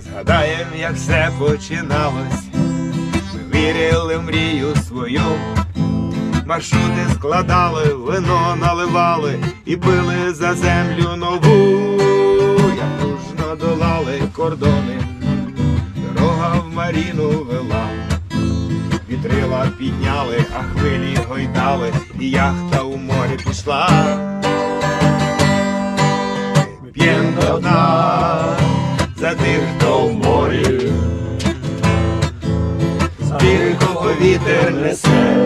Згадаєм, як все починалось. Ми вірили мрію свою. Маршрути складали, вино наливали і били за землю нову. Як дружно долали кордони, дорога в Маріну вела. Вітрила підняли, а хвилі гойдали, і яхта у морі пішла. П'єм до дна за тих, хто в морі, за тих, кого вітер несе,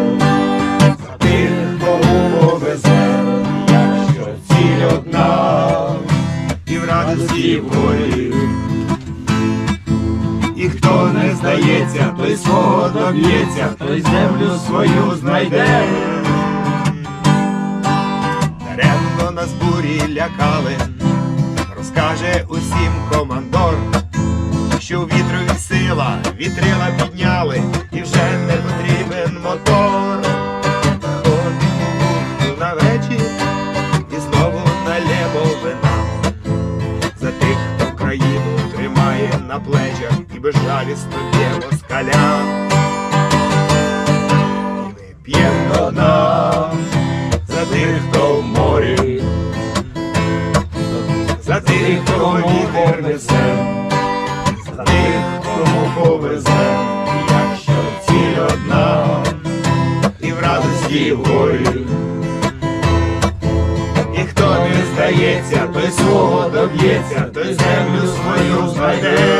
за тих, кому повезе, якщо ціль одна, і в радості і в горі. І хто не здається, той свого доб'ється, той землю свою знайде. Даремно нас бурі лякали, розкаже усім командор, що вітрові сила, вітрила підняли, і вже не потрібен мотор. Ходимо на вечір і знову налємо вина за тих, хто країну тримає на плечах і безжалісно б'є москаля. І ми п'ємо до дна за тих, хто в морі, тих, кому повезе, за тих, кому повезе, якщо ціль одна, і в радості, і в. І хто не здається, той свого доб'ється, той землю свою знайде.